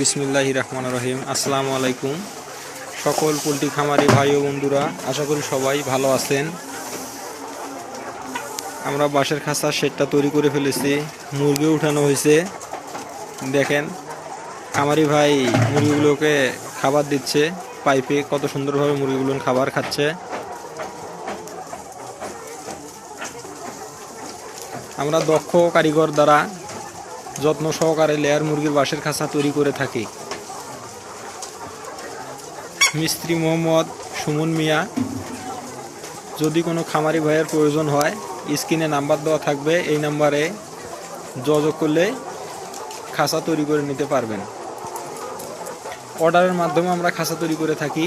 বিসমিল্লাহ রহমান রহিম। আসসালামু আলাইকুম। সকল পোলট্রি খামারি ভাই ও বন্ধুরা, আশা করি সবাই ভালো আছেন। আমরা বাঁশের খাঁচা শেডটা তৈরি করে ফেলেছি মুরগি উঠানো হয়েছে। দেখেন, খামারি ভাই মুরগিগুলোকে খাবার দিচ্ছে, পাইপে কত সুন্দরভাবে মুরগিগুলো খাবার খাচ্ছে। আমরা দক্ষ কারিগর দ্বারা যত্ন সহকারে লেয়ার মুরগির বাঁশের খাঁচা তৈরি করে থাকি। মিস্ত্রি মোহাম্মদ সুমন মিয়া, যদি কোনো খামারি ভাইয়ের প্রয়োজন হয়, স্ক্রিনে নাম্বার দেওয়া থাকবে, এই নাম্বারে যোগাযোগ করলে খাঁচা তৈরি করে নিতে পারবেন। অর্ডারের মাধ্যমে আমরা খাঁচা তৈরি করে থাকি।